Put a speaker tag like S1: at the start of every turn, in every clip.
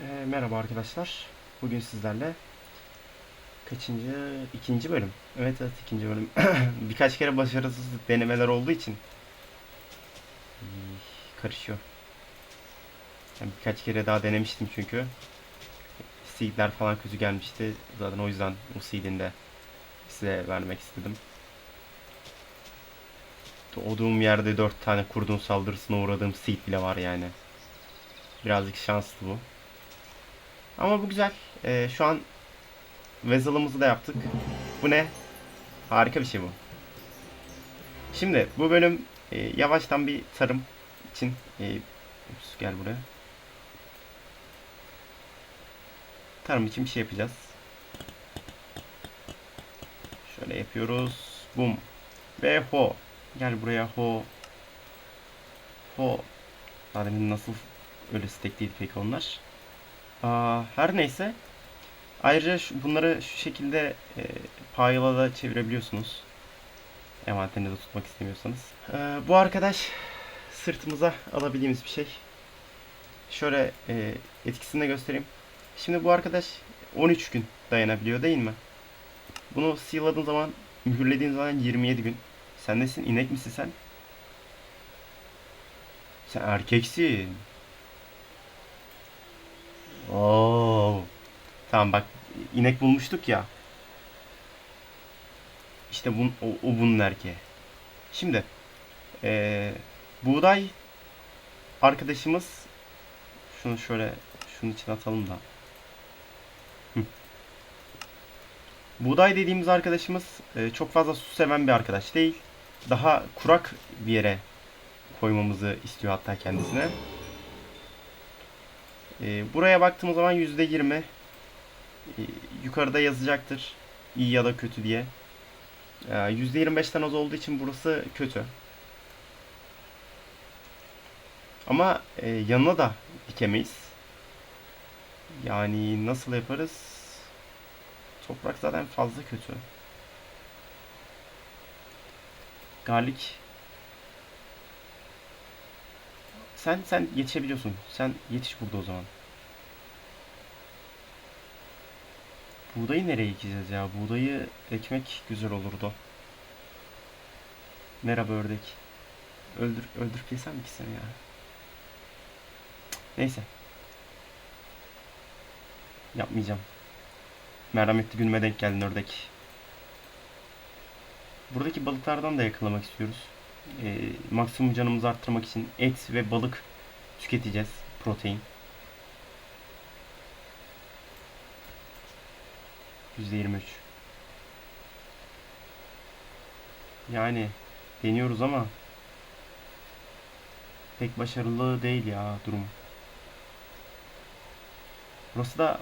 S1: Ee, merhaba arkadaşlar. Bugün sizlerle kaçıncı? ikinci bölüm. Evet evet ikinci bölüm. Birkaç kere başarısız denemeler olduğu için karışıyor. Yani birkaç kere daha denemiştim çünkü. Seedler falan kötü gelmişti. Zaten o yüzden o seed'ini de size vermek istedim. Doğduğum yerde dört tane kurdun saldırısına uğradığım seed bile var yani. Birazcık şanslı bu. Ama bu güzel. Ee, şu an Vessel'ımızı da yaptık. Bu ne? Harika bir şey bu. Şimdi bu bölüm e, yavaştan bir tarım için e, ups, gel buraya. Tarım için bir şey yapacağız. Şöyle yapıyoruz. Bum. Ve ho. Gel buraya ho. Ho. Zaten nasıl öyle stekliydi peki onlar. Her neyse. Ayrıca bunları şu şekilde e, payla da çevirebiliyorsunuz. Envanterinizde tutmak istemiyorsanız. Ee, bu arkadaş sırtımıza alabildiğimiz bir şey. Şöyle e, etkisini de göstereyim. Şimdi bu arkadaş 13 gün dayanabiliyor değil mi? Bunu sealadığın zaman, mühürlediğin zaman 27 gün. Sen nesin? İnek misin sen? Sen erkeksin. Oo. Tamam bak inek bulmuştuk ya. İşte bun, o, o bunun erkeği. Şimdi eee, buğday arkadaşımız şunu şöyle şunun için atalım da. Buğday dediğimiz arkadaşımız e, çok fazla su seven bir arkadaş değil. Daha kurak bir yere koymamızı istiyor hatta kendisine. Ee, buraya baktığımız zaman %20 ee, yukarıda yazacaktır iyi ya da kötü diye. Ee, %25'ten az olduğu için burası kötü. Ama e, yanına da dikemeyiz. Yani nasıl yaparız? Toprak zaten fazla kötü. Garlic. Sen sen yetişebiliyorsun. Sen yetiş burada o zaman. Buğdayı nereye ekeceğiz ya? Buğdayı ekmek güzel olurdu. Merhaba ördek. Öldür öldürüp yesem mi ki seni ya? Neyse. Yapmayacağım. Merhametli günüme denk geldin ördek. Buradaki balıklardan da yakalamak istiyoruz. Ee, maksimum canımızı arttırmak için et ve balık tüketeceğiz. Protein. %23. Yani deniyoruz ama pek başarılı değil ya durum. Burası da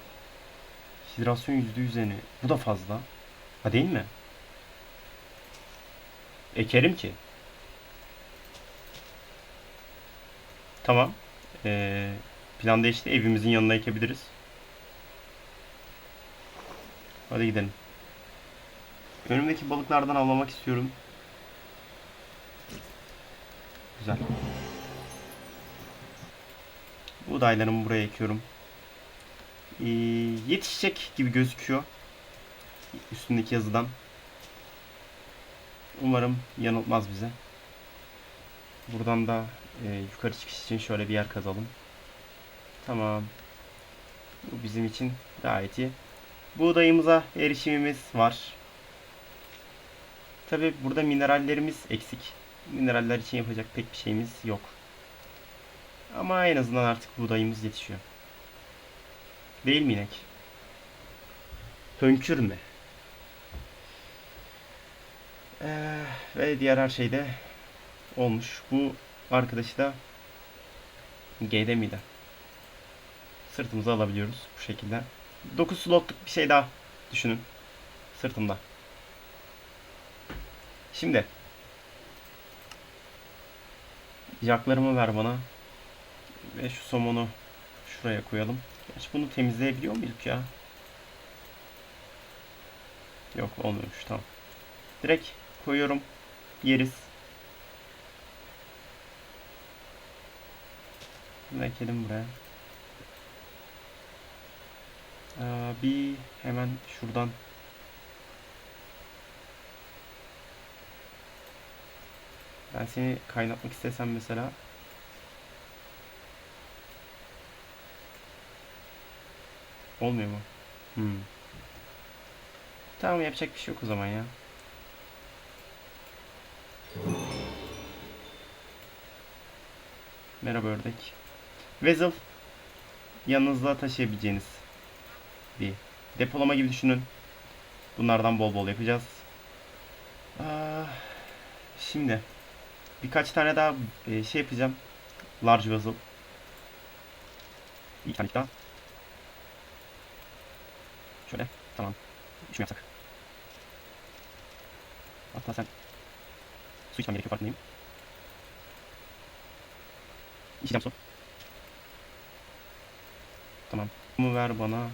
S1: hidrasyon %100 yani. Bu da fazla. Ha değil mi? Ekerim ki. Tamam. Ee, plan değişti. Evimizin yanına ekebiliriz. Hadi gidelim. Önümdeki balıklardan avlamak istiyorum. Güzel. Buğdaylarımı buraya ekiyorum. Ee, yetişecek gibi gözüküyor. Üstündeki yazıdan. Umarım yanıltmaz bize. Buradan da e, yukarı çıkış için şöyle bir yer kazalım. Tamam. Bu bizim için gayet iyi. Buğdayımıza erişimimiz var. Tabi burada minerallerimiz eksik. Mineraller için yapacak pek bir şeyimiz yok. Ama en azından artık buğdayımız yetişiyor. Değil mi inek? Hönkürme. Ee, ve diğer her şey de olmuş. Bu arkadaşı da G'de miydi? Sırtımıza alabiliyoruz bu şekilde. 9 slotluk bir şey daha düşünün. Sırtımda. Şimdi Yaklarımı ver bana. Ve şu somonu şuraya koyalım. Gerçi bunu temizleyebiliyor muyduk ya? Yok olmuyormuş tamam. Direkt koyuyorum. Yeriz. Bunu ekelim buraya. Ee, bir hemen şuradan ben seni kaynatmak istesem mesela olmuyor mu? Hmm. Tamam yapacak bir şey yok o zaman ya. Merhaba ördek. Vezil yanınızda taşıyabileceğiniz bir depolama gibi düşünün. Bunlardan bol bol yapacağız. Aa, şimdi birkaç tane daha e, şey yapacağım. Large vessel. İki tane daha. Şöyle. Tamam. Şunu yapsak. Hatta sen su içmem gerekiyor farkındayım. İçeceğim su. Tamam. Bunu ver bana.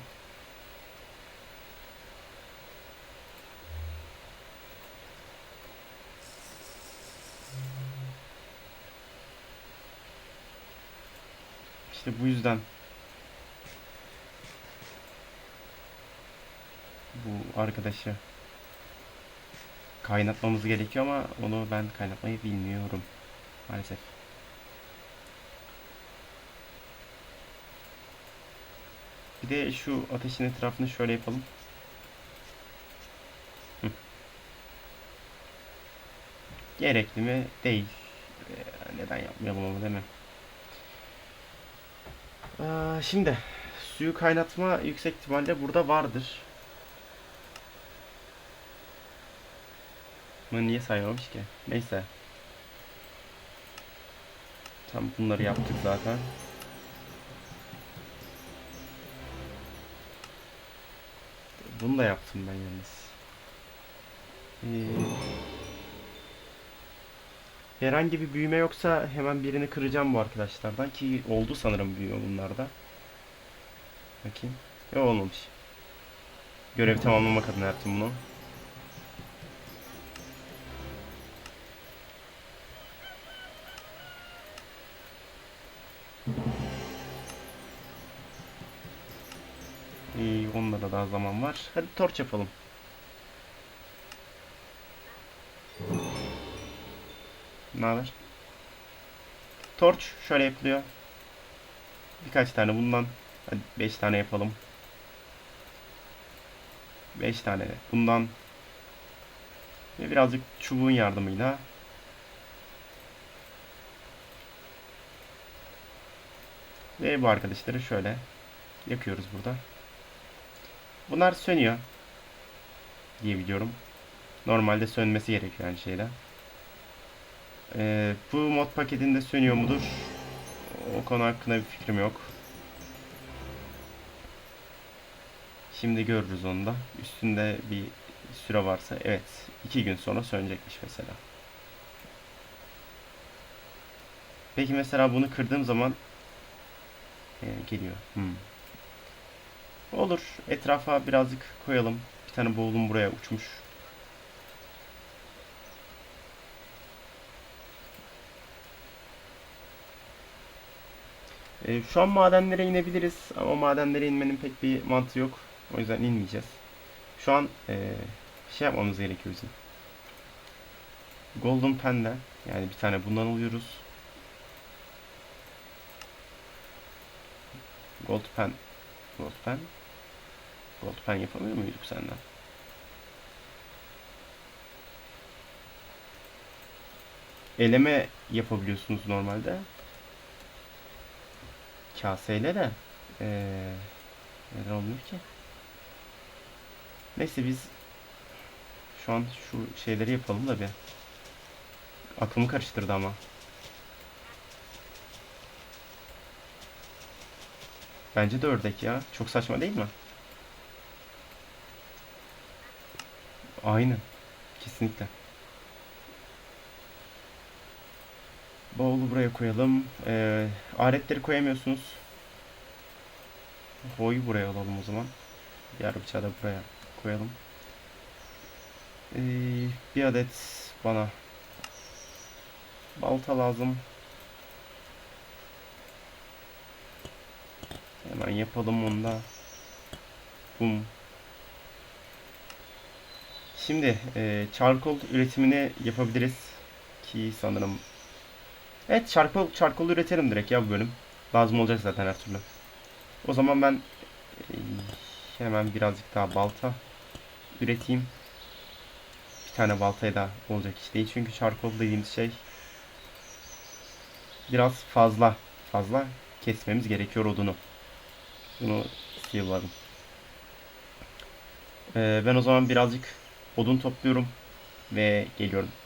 S1: İşte bu yüzden bu arkadaşı kaynatmamız gerekiyor ama onu ben kaynatmayı bilmiyorum maalesef. Bir de şu ateşin etrafını şöyle yapalım. Hı. Gerekli mi? Değil. Ee, neden yapmayalım ama değil mi? Aa, şimdi suyu kaynatma yüksek ihtimalle burada vardır. Bunu niye saymamış ki? Neyse. Tam bunları yaptık zaten. Bunu da yaptım ben yalnız. Ee, herhangi bir büyüme yoksa hemen birini kıracağım bu arkadaşlardan ki oldu sanırım büyüme bunlarda. Bakayım. Yok olmamış. Görevi tamamlamak adına yaptım bunu. Da daha zaman var. Hadi torç yapalım. Ne haber? Torç şöyle yapılıyor. Birkaç tane bundan. Hadi 5 tane yapalım. 5 tane bundan. Ve birazcık çubuğun yardımıyla Ve bu arkadaşları şöyle yakıyoruz burada. Bunlar sönüyor diye biliyorum. Normalde sönmesi gerekiyor yani şeyde. Ee, bu mod paketinde sönüyor mudur? O konu hakkında bir fikrim yok. Şimdi görürüz onu da. Üstünde bir süre varsa evet iki gün sonra sönecekmiş mesela. Peki mesela bunu kırdığım zaman ee, geliyor. Hmm. Olur. Etrafa birazcık koyalım. Bir tane boğulum buraya uçmuş. Ee, şu an madenlere inebiliriz ama madenlere inmenin pek bir mantığı yok. O yüzden inmeyeceğiz. Şu an ee, şey yapmamız gerekiyor bizim. Golden Pen'den yani bir tane bundan alıyoruz. Gold Pen Gold Pen Gold Pen yapamıyor muyduk senden? Eleme yapabiliyorsunuz normalde. Kaseyle de ee, neden olmuyor ki? Neyse biz şu an şu şeyleri yapalım da bir. Aklımı karıştırdı ama. Bence de ördek ya. Çok saçma değil mi? Aynı. Kesinlikle. Bavulu buraya koyalım. Ee, aletleri koyamıyorsunuz. Boyu buraya alalım o zaman. Diğer bıçağı da buraya koyalım. Ee, bir adet bana balta lazım. Hemen yapalım onu da. Bum. Şimdi e, charcoal üretimini yapabiliriz ki sanırım. Evet charcoal, charcoal üretelim direkt ya bu bölüm. Lazım olacak zaten her türlü. O zaman ben e, hemen birazcık daha balta üreteyim. Bir tane baltaya da olacak iş. Çünkü charcoal dediğimiz şey biraz fazla fazla kesmemiz gerekiyor odunu. Bunu steel'ladım. Ee, ben o zaman birazcık odun topluyorum ve geliyorum.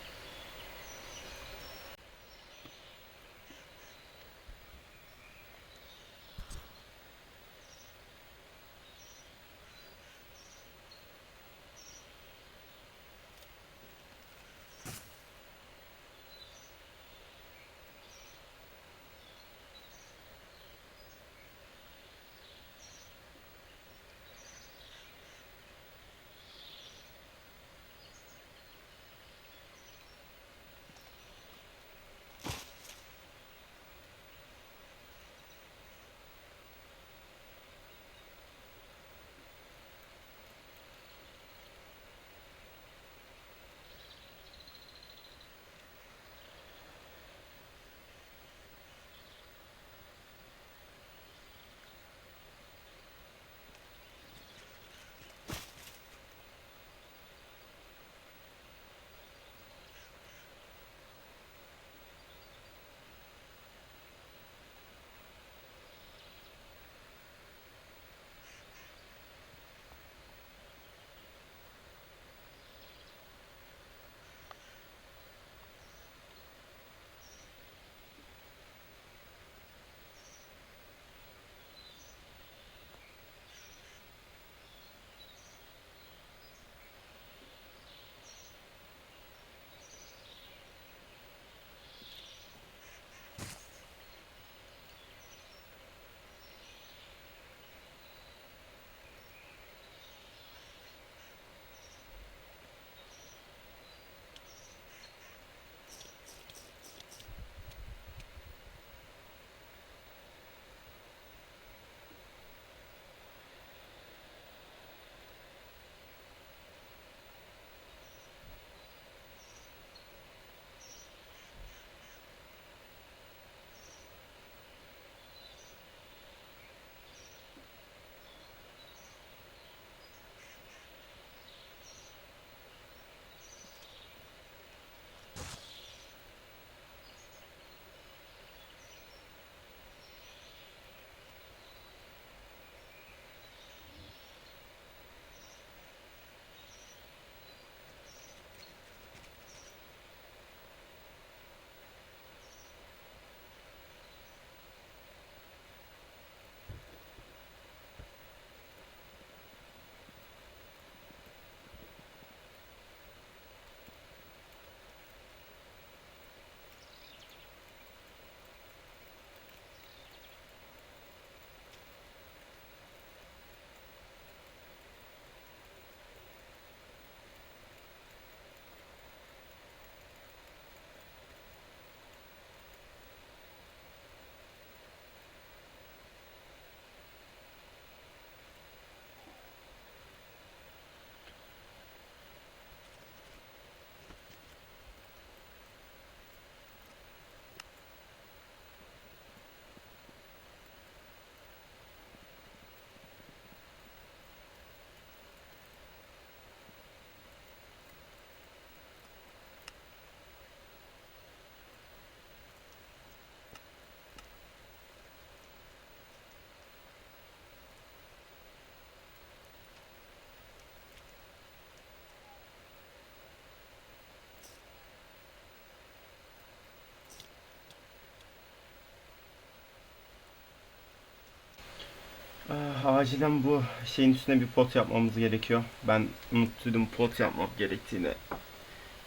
S1: Acilen bu şeyin üstüne bir pot yapmamız gerekiyor. Ben unuttuydum pot yapmam gerektiğini.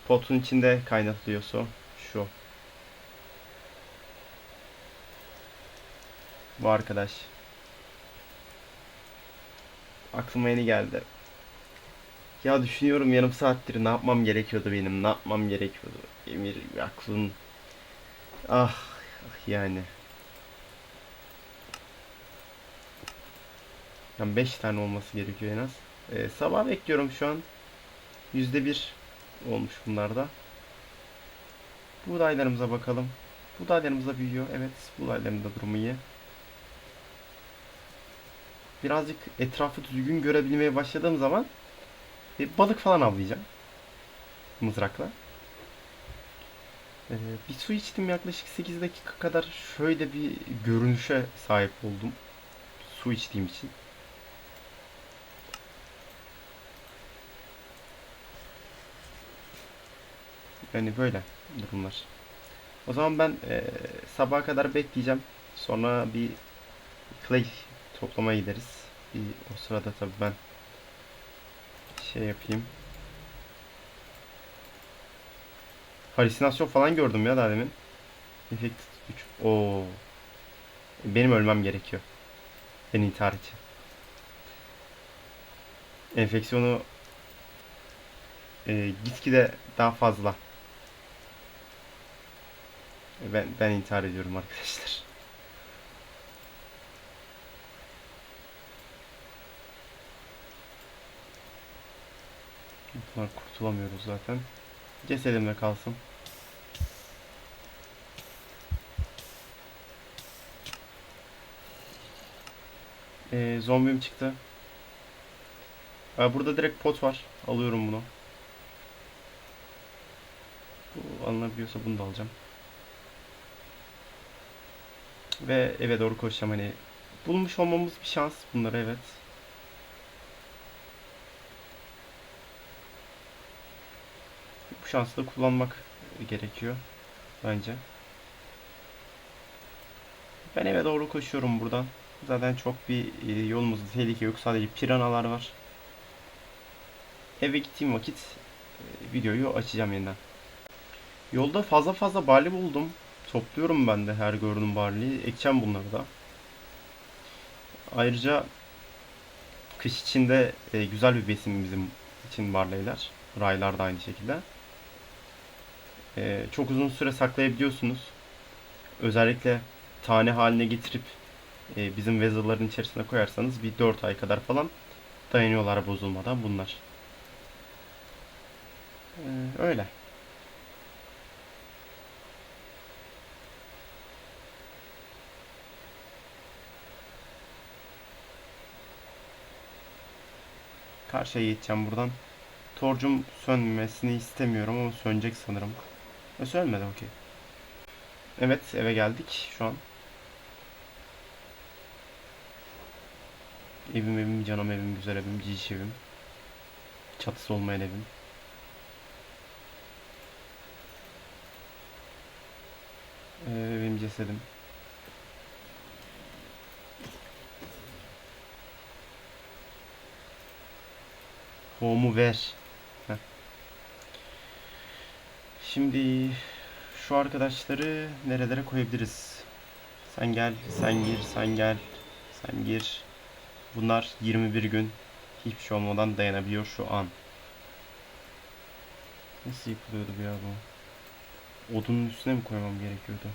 S1: Potun içinde kaynatılıyor su. Şu. Bu arkadaş. Aklıma yeni geldi. Ya düşünüyorum yarım saattir ne yapmam gerekiyordu benim. Ne yapmam gerekiyordu. Emir aklın. Ah, ah yani. Yani 5 tane olması gerekiyor en az. Ee, sabah bekliyorum şu an. %1 olmuş bunlarda. Buğdaylarımıza bakalım. Buğdaylarımız da büyüyor. Evet, buğdayların da durumu iyi. Birazcık etrafı düzgün görebilmeye başladığım zaman e, balık falan avlayacağım. Mızrakla. Ee, bir su içtim yaklaşık 8 dakika kadar şöyle bir görünüşe sahip oldum. Su içtiğim için. Yani böyle durumlar. O zaman ben e, sabaha kadar bekleyeceğim. Sonra bir clay toplamaya gideriz. Bir, o sırada tabii ben şey yapayım. Halüsinasyon falan gördüm ya daha demin. Efekt 3. Oo. Benim ölmem gerekiyor. Ben intihar için. Enfeksiyonu e, gitgide daha fazla. Ben ben intihar ediyorum arkadaşlar. Bunlar kurtulamıyoruz zaten. Cesedimde kalsın. Ee, zombim çıktı. Aa, burada direkt pot var. Alıyorum bunu. Bu alınabiliyorsa bunu da alacağım. Ve eve doğru koşacağım hani. Bulmuş olmamız bir şans bunları evet. Bu şansı da kullanmak gerekiyor bence. Ben eve doğru koşuyorum buradan. Zaten çok bir e, yolumuzda tehlike yok. Sadece piranalar var. Eve gittiğim vakit e, videoyu açacağım yeniden. Yolda fazla fazla barley buldum. Topluyorum ben de her gördüğüm barley'i. Ekeceğim bunları da. Ayrıca kış içinde e, güzel bir besin bizim için barleyler. Raylar da aynı şekilde. E, çok uzun süre saklayabiliyorsunuz. Özellikle tane haline getirip e, bizim vezirlerin içerisine koyarsanız bir 4 ay kadar falan dayanıyorlar bozulmadan bunlar. E, öyle. Karşıya geçeceğim buradan. Torcum sönmesini istemiyorum ama sönecek sanırım. E, sönmedi okey. Evet eve geldik şu an. Evim evim canım evim güzel evim cici evim. Çatısı olmayan evim. Ee, benim cesedim. Home'u ver. Şimdi şu arkadaşları nerelere koyabiliriz? Sen gel, sen gir, sen gel, sen gir. Bunlar 21 gün hiçbir şey olmadan dayanabiliyor şu an. Nasıl yapılıyordu bu ya bu? Odunun üstüne mi koymam gerekiyordu?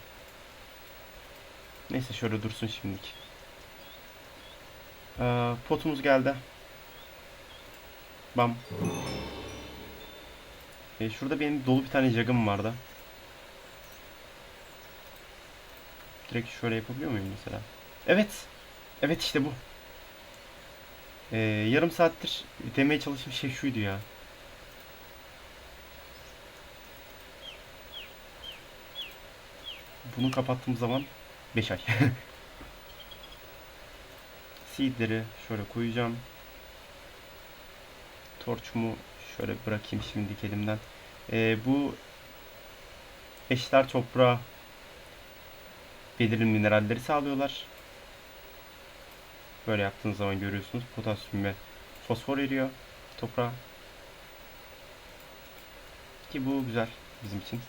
S1: Neyse şöyle dursun şimdilik. Ee, potumuz geldi. Bam. Ee, şurada benim dolu bir tane jagım vardı. Direkt şöyle yapabiliyor muyum mesela? Evet. Evet işte bu. Ee, yarım saattir demeye çalıştığım şey şuydu ya. Bunu kapattığım zaman 5 ay. Seedleri şöyle koyacağım. Torçumu şöyle bırakayım şimdilik elimden. Ee, bu eşler toprağa belirli mineralleri sağlıyorlar. Böyle yaptığınız zaman görüyorsunuz potasyum ve fosfor eriyor toprağa. Ki bu güzel bizim için.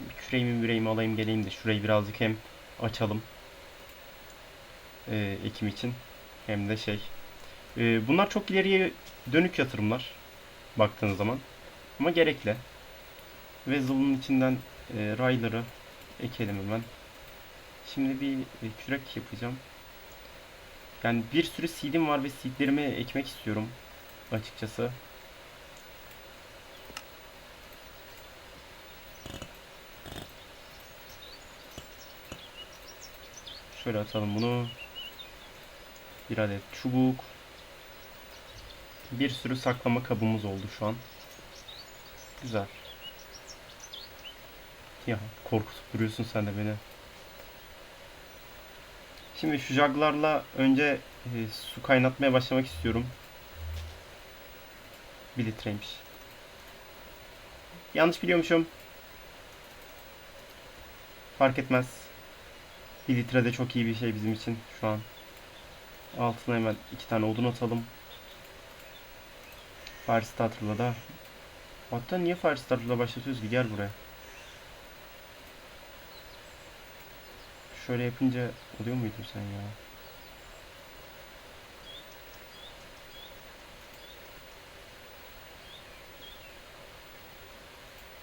S1: Bir küreğimi müreğimi alayım geleyim de şurayı birazcık hem açalım. Ee, ekim için hem de şey. Ee, bunlar çok ileriye dönük yatırımlar baktığınız zaman. Ama gerekli. Vezzel'ın içinden e, rayları ekelim hemen. Şimdi bir e, kürek yapacağım. Yani bir sürü seedim var ve seedlerimi ekmek istiyorum açıkçası. Şöyle atalım bunu. Bir adet çubuk. Bir sürü saklama kabımız oldu şu an. Güzel. Ya korkutup duruyorsun sen de beni. Şimdi şu jaglarla önce e, su kaynatmaya başlamak istiyorum. Bir litreymiş. Yanlış biliyormuşum. Fark etmez. Bir litre de çok iyi bir şey bizim için şu an. Altına hemen iki tane odun atalım. Fire Starter'la da. Hatta niye Fire Starter'la başlatıyoruz ki? Gel buraya. Şöyle yapınca oluyor muydun sen ya?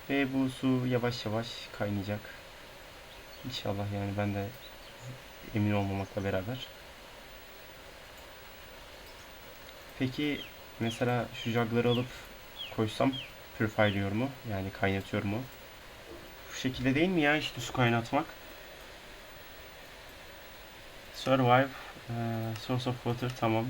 S1: Ve bu su yavaş yavaş kaynayacak. İnşallah yani ben de emin olmamakla beraber. Peki mesela şu jugları alıp koysam purifier mu? Yani kaynatıyor mu? Bu şekilde değil mi ya işte su kaynatmak? Survive, e, source of water tamam.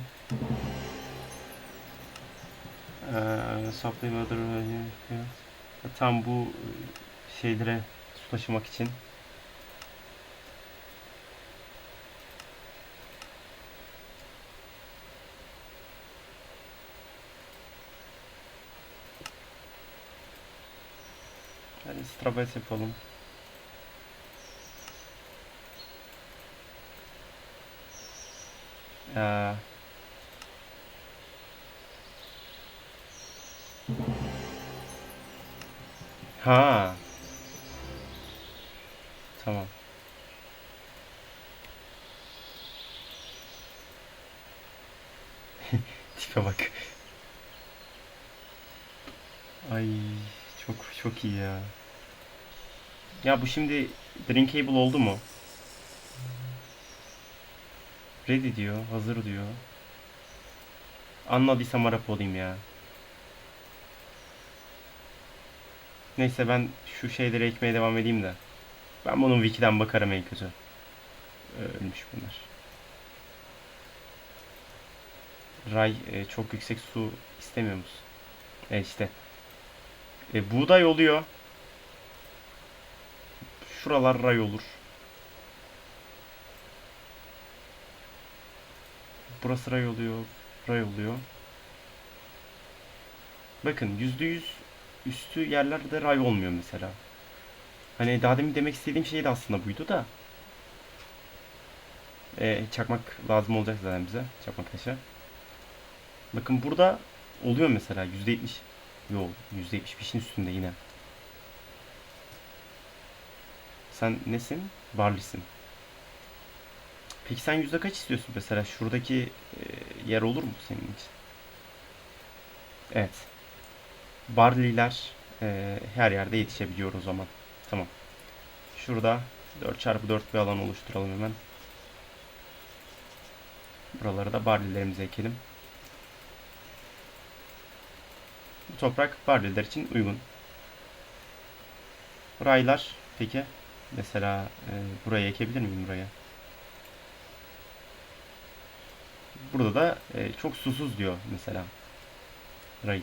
S1: E, supply water, e, tam bu e, şeylere su taşımak için. Hadi strabes yapalım. Ee, ha. Tamam. Tipe bak. Ay çok çok iyi ya. Ya bu şimdi drinkable oldu mu? Ready diyor, hazır diyor. Anladıysam Arap olayım ya. Neyse ben şu şeyleri ekmeye devam edeyim de. Ben bunun wiki'den bakarım en kötü. Ölmüş bunlar. Ray e, çok yüksek su istemiyor musun? E işte. E, buğday oluyor. Şuralar ray olur. Burası ray oluyor. Ray oluyor. Bakın %100 üstü yerlerde ray olmuyor mesela. Hani daha demin demek istediğim şey de aslında buydu da. E, çakmak lazım olacak zaten bize. Çakmak taşı. Bakın burada oluyor mesela %70. Yok %75'in üstünde yine. Sen nesin? Barley'sin. Peki sen yüzde kaç istiyorsun mesela? Şuradaki e, yer olur mu senin için? Evet. Barley'ler e, her yerde yetişebiliyor o zaman. Tamam. Şurada 4x4 bir alan oluşturalım hemen. Buralara da barley'lerimizi ekelim. Bu toprak barley'ler için uygun. Raylar peki mesela e, buraya ekebilir miyim buraya? Burada da e, çok susuz diyor mesela. Ray.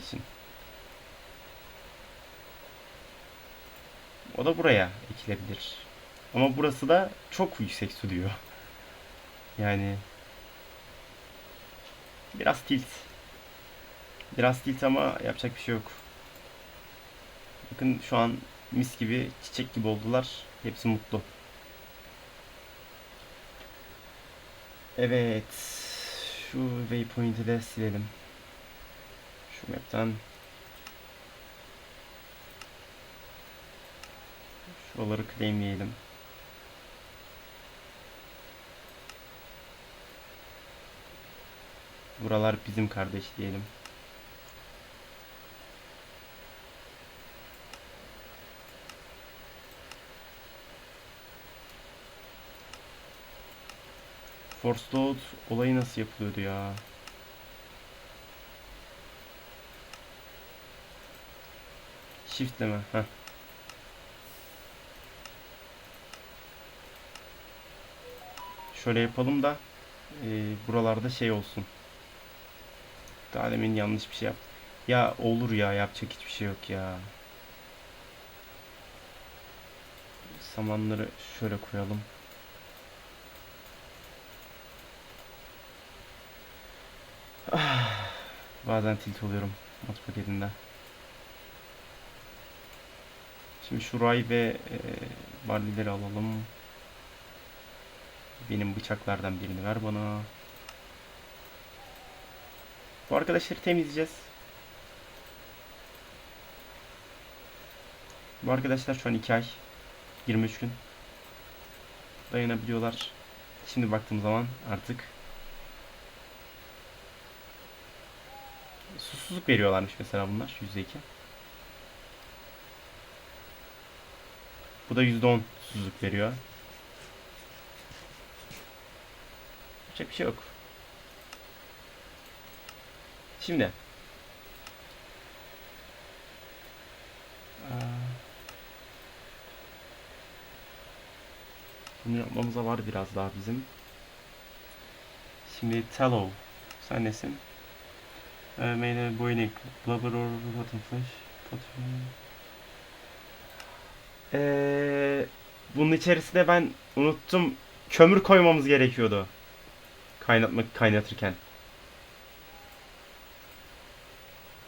S1: O da buraya ekilebilir. Ama burası da çok yüksek su diyor. Yani biraz tilt. Biraz tilt ama yapacak bir şey yok. Bakın şu an mis gibi, çiçek gibi oldular. Hepsi mutlu. Evet. Şu waypoint'i de silelim. Şu map'ten. Şuraları claimleyelim. Buralar bizim kardeş diyelim. Force load olayı nasıl yapılıyordu ya? Shift'le mi? Heh. Şöyle yapalım da e, buralarda şey olsun. Daha demin yanlış bir şey yaptım. Ya olur ya yapacak hiçbir şey yok ya. Samanları şöyle koyalım. Bazen tilt oluyorum mod paketinde. Şimdi şu ray ve e, barlileri alalım. Benim bıçaklardan birini ver bana. Bu arkadaşları temizleyeceğiz. Bu arkadaşlar şu an 2 ay 23 gün dayanabiliyorlar. Şimdi baktığım zaman artık susuzluk veriyorlarmış mesela bunlar %2. Bu da %10 susuzluk veriyor. Yapacak bir şey yok. Şimdi. Aa. Bunu yapmamıza var biraz daha bizim. Şimdi Tallow. Sen nesin? Ee, Made boiling. Blubber or rotten flesh. Potato. Ee, bunun içerisine ben unuttum. Kömür koymamız gerekiyordu. Kaynatmak kaynatırken.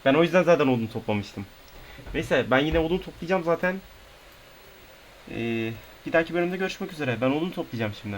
S1: Ben o yüzden zaten odun toplamıştım. Neyse ben yine odun toplayacağım zaten. Ee, bir dahaki bölümde görüşmek üzere. Ben odun toplayacağım şimdi.